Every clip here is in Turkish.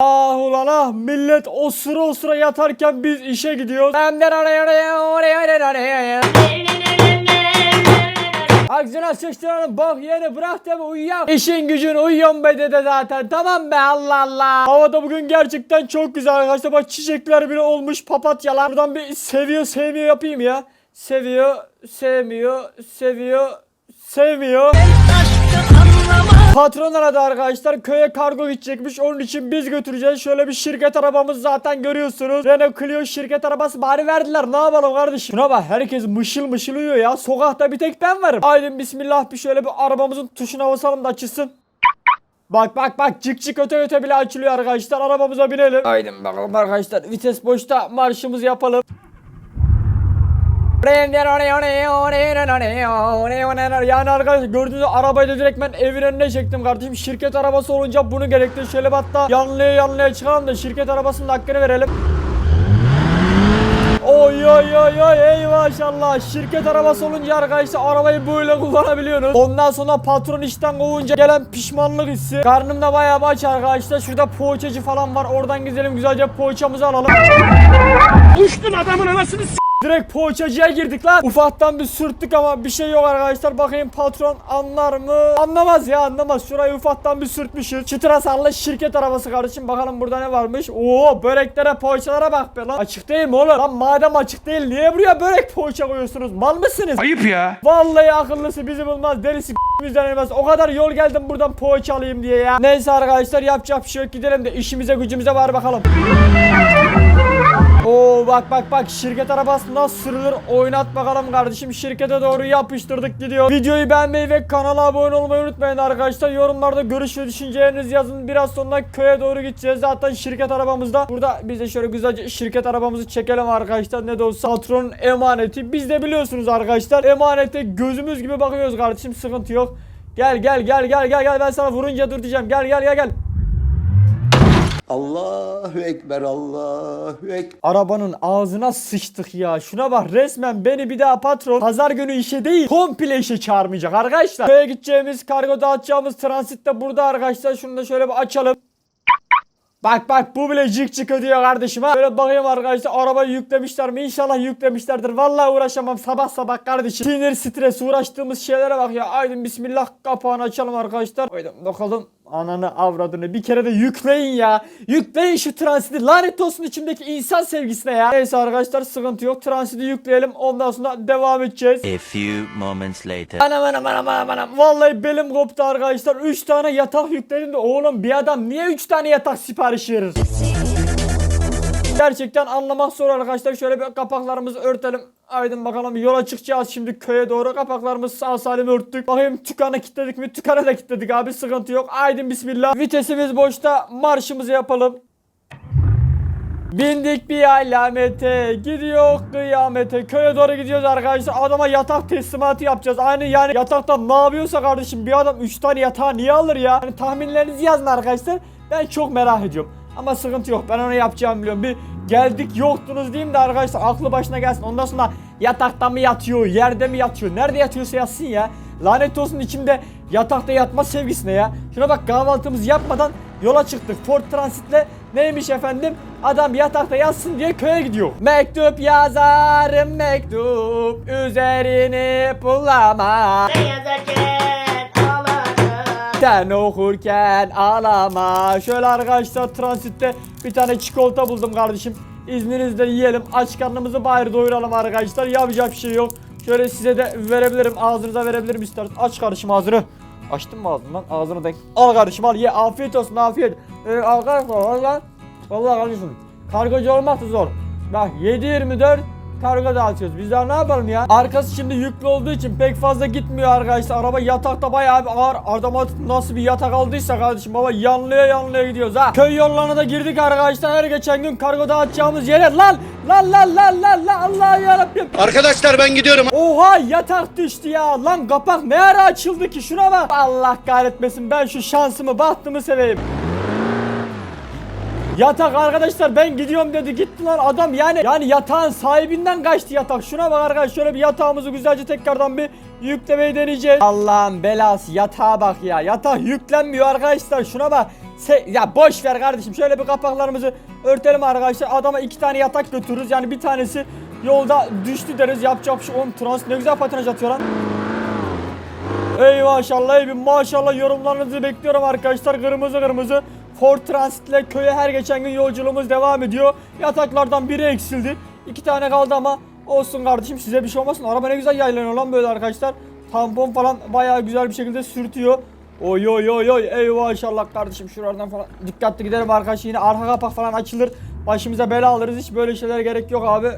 Ah ulan ah millet o sıra o sıra yatarken biz işe gidiyoruz. Aksine sıçtığını bok yeri bırak da uyuyak. İşin gücün uyuyorum be dede zaten. Tamam be Allah Allah. Havada bugün gerçekten çok güzel arkadaşlar. Bak çiçekler bile olmuş papatyalar. Buradan bir seviyor sevmiyor yapayım ya. Seviyor, sevmiyor, seviyor, sevmiyor. Patron aradı arkadaşlar. Köye kargo gidecekmiş. Onun için biz götüreceğiz. Şöyle bir şirket arabamız zaten görüyorsunuz. Renault Clio şirket arabası bari verdiler. Ne yapalım kardeşim? Şuna bak herkes mışıl mışıl uyuyor ya. Sokakta bir tek ben varım. Aydın bismillah bir şöyle bir arabamızın tuşuna basalım da açılsın. Bak bak bak. Cık cık öte öte bile açılıyor arkadaşlar. Arabamıza binelim. Aydın bakalım. Arkadaşlar vites boşta. Marşımızı yapalım yani arkadaşlar gördüğünüz arabayı da direkt ben evin önüne çektim kardeşim. Şirket arabası olunca bunu gerekti. Şöyle hatta yanlıya yanlıya çıkalım da şirket arabasının hakkını verelim. Oy oy oy oy ey maşallah şirket arabası olunca arkadaşlar arabayı böyle kullanabiliyorsunuz. Ondan sonra patron işten kovunca gelen pişmanlık hissi. Karnımda bayağı aç arkadaşlar. Şurada poğaçacı falan var. Oradan gidelim güzelce poğaçamızı alalım. Uçtun adamın anasını Direkt poğaçacıya girdik lan. Ufaktan bir sürttük ama bir şey yok arkadaşlar. Bakayım patron anlar mı? Anlamaz ya anlamaz. Şurayı ufaktan bir sürtmüşüz. Çıtıra sallı şirket arabası kardeşim. Bakalım burada ne varmış. Oo böreklere poğaçalara bak be lan. Açık değil mi oğlum? Lan madem açık değil niye buraya börek poğaça koyuyorsunuz? Mal mısınız? Ayıp ya. Vallahi akıllısı bizi bulmaz. Delisi bizden elmez. O kadar yol geldim buradan poğaça alayım diye ya. Neyse arkadaşlar yapacak bir şey yok. Gidelim de işimize gücümüze var bakalım. Oo bak bak bak şirket arabası nasıl sürülür oynat bakalım kardeşim şirkete doğru yapıştırdık gidiyor. Videoyu beğenmeyi ve kanala abone olmayı unutmayın arkadaşlar. Yorumlarda görüş ve düşüncelerinizi yazın. Biraz sonra köye doğru gideceğiz. Zaten şirket arabamızda. Burada biz de şöyle güzelce şirket arabamızı çekelim arkadaşlar. Ne de olsa patronun emaneti. Biz de biliyorsunuz arkadaşlar emanete gözümüz gibi bakıyoruz kardeşim sıkıntı yok. Gel gel gel gel gel gel ben sana vurunca dur diyeceğim. Gel gel gel gel. Allahu Ekber, Allahu Ekber. Arabanın ağzına sıçtık ya. Şuna bak resmen beni bir daha patron pazar günü işe değil komple işe çağırmayacak arkadaşlar. Köye gideceğimiz kargo dağıtacağımız transit de burada arkadaşlar. Şunu da şöyle bir açalım. Bak bak bu bile cık cık ödüyor kardeşim ha. Böyle bakayım arkadaşlar arabayı yüklemişler mi? İnşallah yüklemişlerdir. Vallahi uğraşamam sabah sabah kardeşim. Sinir stres uğraştığımız şeylere bak ya. Aydın bismillah kapağını açalım arkadaşlar. Aydın bakalım ananı avradını bir kere de yükleyin ya. Yükleyin şu transiti. Lanet olsun içimdeki insan sevgisine ya. Neyse arkadaşlar sıkıntı yok. Transiti yükleyelim. Ondan sonra devam edeceğiz. A few moments later. Anam anam anam anam anam. Vallahi belim koptu arkadaşlar. 3 tane yatak yükledim de oğlum bir adam niye 3 tane yatak sipariş verir? Gerçekten anlamak zor arkadaşlar. Şöyle bir kapaklarımızı örtelim. Aydın bakalım yola çıkacağız şimdi köye doğru. Kapaklarımızı sağ salim örttük. Bakayım tükanı kilitledik mi? Tükanı da kilitledik abi sıkıntı yok. Aydın bismillah. Vitesimiz boşta. Marşımızı yapalım. Bindik bir alamete gidiyor kıyamete köye doğru gidiyoruz arkadaşlar adama yatak teslimatı yapacağız aynı yani yatakta ne yapıyorsa kardeşim bir adam 3 tane yatağı niye alır ya hani tahminlerinizi yazın arkadaşlar ben çok merak ediyorum ama sıkıntı yok. Ben onu yapacağımı biliyorum. Bir geldik yoktunuz diyeyim de arkadaşlar aklı başına gelsin. Ondan sonra yatakta mı yatıyor yerde mi yatıyor nerede yatıyorsa yatsın ya. Lanet olsun içimde yatakta yatma sevgisine ya. Şuna bak kahvaltımızı yapmadan yola çıktık. Ford Transit'le neymiş efendim? Adam yatakta yatsın diye köye gidiyor. Mektup yazarım mektup üzerini pullama Ben yazarken. Sen okurken ağlama. Şöyle arkadaşlar transitte bir tane çikolata buldum kardeşim. İzninizle yiyelim. Aç karnımızı bari doyuralım arkadaşlar. Yapacak bir şey yok. Şöyle size de verebilirim. Ağzınıza verebilirim isterseniz. Aç kardeşim ağzını. Açtın mı ağzını lan? Ağzını denk. Al kardeşim al ye. Afiyet olsun afiyet. Ee, arkadaşlar valla. Valla kardeşim. Kargocu olmak zor. Bak 7-24 kargo dağıtıyoruz. Biz daha ne yapalım ya? Arkası şimdi yüklü olduğu için pek fazla gitmiyor arkadaşlar. Araba yatakta bayağı bir ağır. Adama nasıl bir yatak aldıysa kardeşim baba yanlıya yanlıya gidiyoruz ha. Köy yollarına da girdik arkadaşlar. Her geçen gün kargo dağıtacağımız yere lan lan lan lan lan lan Allah yarabbim. Arkadaşlar ben gidiyorum. Oha yatak düştü ya. Lan kapak ne ara açıldı ki şuna bak. Allah kahretmesin ben şu şansımı bahtımı seveyim. Yatak arkadaşlar ben gidiyorum dedi gitti lan adam yani yani yatağın sahibinden kaçtı yatak şuna bak arkadaşlar şöyle bir yatağımızı güzelce tekrardan bir yüklemeyi deneyeceğiz Allah'ın belası yatağa bak ya yatak yüklenmiyor arkadaşlar şuna bak Se- ya boş ver kardeşim. Şöyle bir kapaklarımızı örtelim arkadaşlar. Adama iki tane yatak götürürüz. Yani bir tanesi yolda düştü deriz. Yapacak bir şey. Oğlum trans ne güzel patinaj atıyor lan. Ey maşallah ey bir maşallah yorumlarınızı bekliyorum arkadaşlar. Kırmızı kırmızı Ford Transit ile köye her geçen gün yolculuğumuz devam ediyor. Yataklardan biri eksildi. iki tane kaldı ama olsun kardeşim size bir şey olmasın. Araba ne güzel yaylanıyor lan böyle arkadaşlar. Tampon falan bayağı güzel bir şekilde sürtüyor. Oy oy oy oy ey maşallah kardeşim şuralardan falan dikkatli gidelim arkadaşlar yine arka kapak falan açılır. Başımıza bela alırız hiç böyle şeyler gerek yok abi.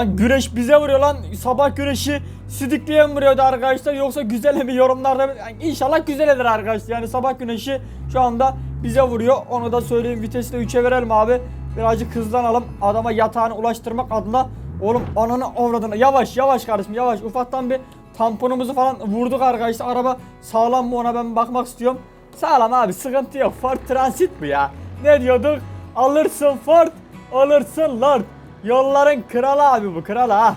Lan Güneş bize vuruyor lan. Sabah güneşi sidikliye mi vuruyordu arkadaşlar yoksa güzel mi yorumlarda yani inşallah güzeldir arkadaşlar. Yani sabah güneşi şu anda bize vuruyor. Onu da söyleyeyim vitesi de 3'e verelim abi. Birazcık hızlanalım. Adama yatağını ulaştırmak adına. Oğlum ananı avradını. Yavaş yavaş kardeşim yavaş. Ufaktan bir tamponumuzu falan vurduk arkadaşlar. Araba sağlam mı ona ben bakmak istiyorum. Sağlam abi sıkıntı yok. Ford Transit bu ya. Ne diyorduk? Alırsın Ford, alırsın Lord. Yolların kralı abi bu kralı ha.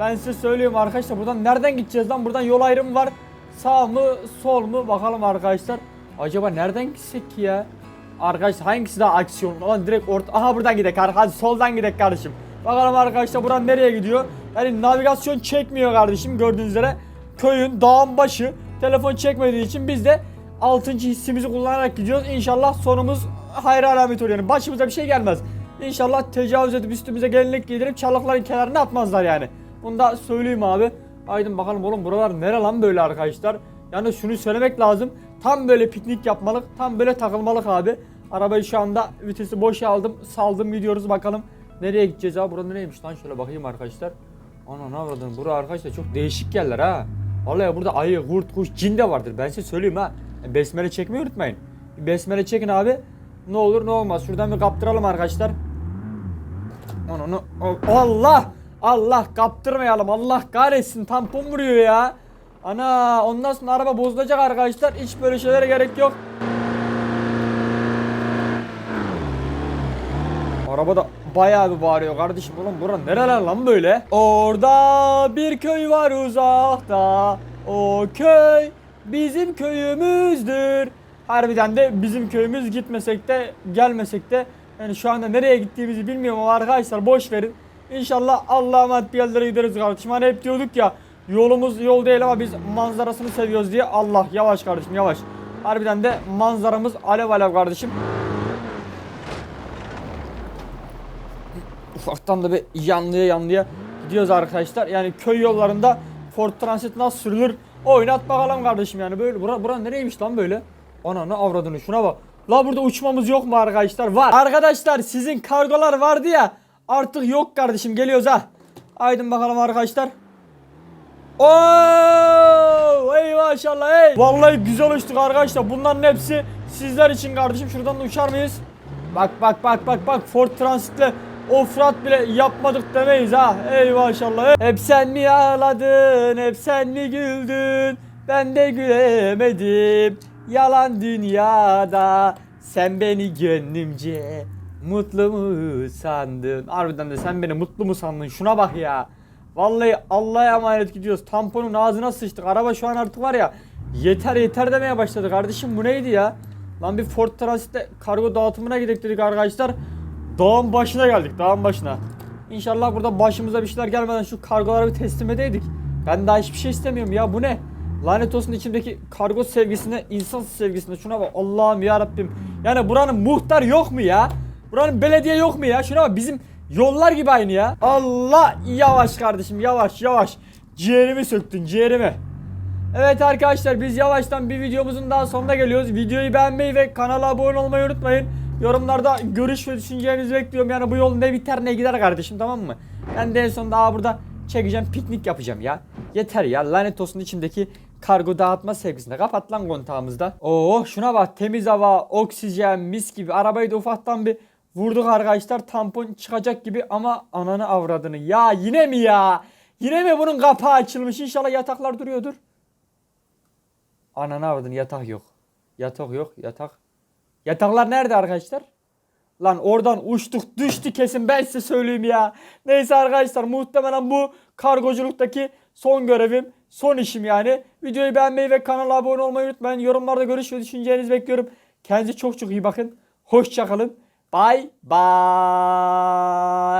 Ben size söyleyeyim arkadaşlar buradan nereden gideceğiz lan? Buradan yol ayrımı var. Sağ mı sol mu bakalım arkadaşlar. Acaba nereden gitsek ya? Arkadaşlar hangisi daha aksiyon? Lan direkt orta... Aha buradan gidek hadi soldan gidek kardeşim. Bakalım arkadaşlar buradan nereye gidiyor? Yani navigasyon çekmiyor kardeşim gördüğünüz üzere. Köyün dağın başı telefon çekmediği için biz de 6. hissimizi kullanarak gidiyoruz. İnşallah sonumuz hayır alamet oluyor. Yani başımıza bir şey gelmez. İnşallah tecavüz edip üstümüze gelinlik giydirip çalıkların kenarına atmazlar yani. Bunu da söyleyeyim abi. Aydın bakalım oğlum buralar nere lan böyle arkadaşlar. Yani şunu söylemek lazım. Tam böyle piknik yapmalık. Tam böyle takılmalık abi. Arabayı şu anda vitesi boşa aldım. Saldım gidiyoruz bakalım. Nereye gideceğiz abi? Burada nereymiş lan? Şöyle bakayım arkadaşlar. Ana ne avradın? Bura arkadaşlar çok değişik yerler ha. Vallahi burada ayı, kurt, kuş, cin de vardır. Ben size söyleyeyim ha. Besmele çekmeyi unutmayın. Besmele çekin abi. Ne olur ne olmaz. Şuradan bir kaptıralım arkadaşlar. Onu Allah! Allah kaptırmayalım. Allah kahretsin. Tampon vuruyor ya. Ana ondan sonra araba bozulacak arkadaşlar. Hiç böyle şeylere gerek yok. Araba da bayağı bir bağırıyor kardeşim. Ulan bura nereler lan böyle? Orada bir köy var uzakta. O köy bizim köyümüzdür. Harbiden de bizim köyümüz gitmesek de gelmesek de yani şu anda nereye gittiğimizi bilmiyorum ama arkadaşlar boş verin. İnşallah Allah'a emanet bir yerlere gideriz kardeşim. Hani hep diyorduk ya yolumuz yol değil ama biz manzarasını seviyoruz diye. Allah yavaş kardeşim yavaş. Harbiden de manzaramız alev alev kardeşim. Ufaktan da bir yanlıya yanlıya gidiyoruz arkadaşlar. Yani köy yollarında Ford Transit nasıl sürülür? Oynat bakalım kardeşim yani böyle. Bura, bura nereymiş lan böyle? Ananı avradını şuna bak. La burada uçmamız yok mu arkadaşlar? Var. Arkadaşlar sizin kargolar vardı ya. Artık yok kardeşim geliyoruz ha. Aydın bakalım arkadaşlar. Oo, ey maşallah ey. Vallahi güzel uçtuk arkadaşlar. Bunların hepsi sizler için kardeşim. Şuradan da uçar mıyız? Bak bak bak bak bak Ford Transit'le offroad bile yapmadık demeyiz ha. Ey maşallah. ey. Hep sen mi ağladın? Hep sen mi güldün? Ben de gülemedim. Yalan dünyada sen beni gönlümce mutlu mu sandın? Harbiden de sen beni mutlu mu sandın? Şuna bak ya. Vallahi Allah'a emanet gidiyoruz. Tamponun ağzına sıçtık. Araba şu an artık var ya yeter yeter demeye başladı kardeşim. Bu neydi ya? Lan bir Ford Transit'te kargo dağıtımına gidelim dedik arkadaşlar. Dağın başına geldik. Dağın başına. İnşallah burada başımıza bir şeyler gelmeden şu kargoları bir teslim edeydik. Ben daha hiçbir şey istemiyorum ya. Bu ne? Lanet olsun içimdeki kargo sevgisine, insan sevgisine. Şuna bak Allah'ım ya Rabbim. Yani buranın muhtar yok mu ya? Buranın belediye yok mu ya? Şuna bak bizim yollar gibi aynı ya. Allah yavaş kardeşim yavaş yavaş. Ciğerimi söktün ciğerimi. Evet arkadaşlar biz yavaştan bir videomuzun daha sonuna geliyoruz. Videoyu beğenmeyi ve kanala abone olmayı unutmayın. Yorumlarda görüş ve düşüncelerinizi bekliyorum. Yani bu yol ne biter ne gider kardeşim tamam mı? Ben de en son daha burada çekeceğim piknik yapacağım ya. Yeter ya lanet olsun içimdeki kargo dağıtma sevgisine. Kapat lan kontağımızda. Oo şuna bak temiz hava, oksijen, mis gibi. Arabayı da ufaktan bir vurduk arkadaşlar. Tampon çıkacak gibi ama ananı avradını. Ya yine mi ya? Yine mi bunun kapağı açılmış? İnşallah yataklar duruyordur. Ananı avradını yatak yok. Yatak yok yatak. Yataklar nerede arkadaşlar? Lan oradan uçtuk düştü kesin ben size söyleyeyim ya. Neyse arkadaşlar muhtemelen bu kargoculuktaki son görevim. son işim yani. Videoyu beğenmeyi ve kanala abone olmayı unutmayın. Yorumlarda görüş ve düşüncelerinizi bekliyorum. Kendinize çok çok iyi bakın. Hoşçakalın. บายบาย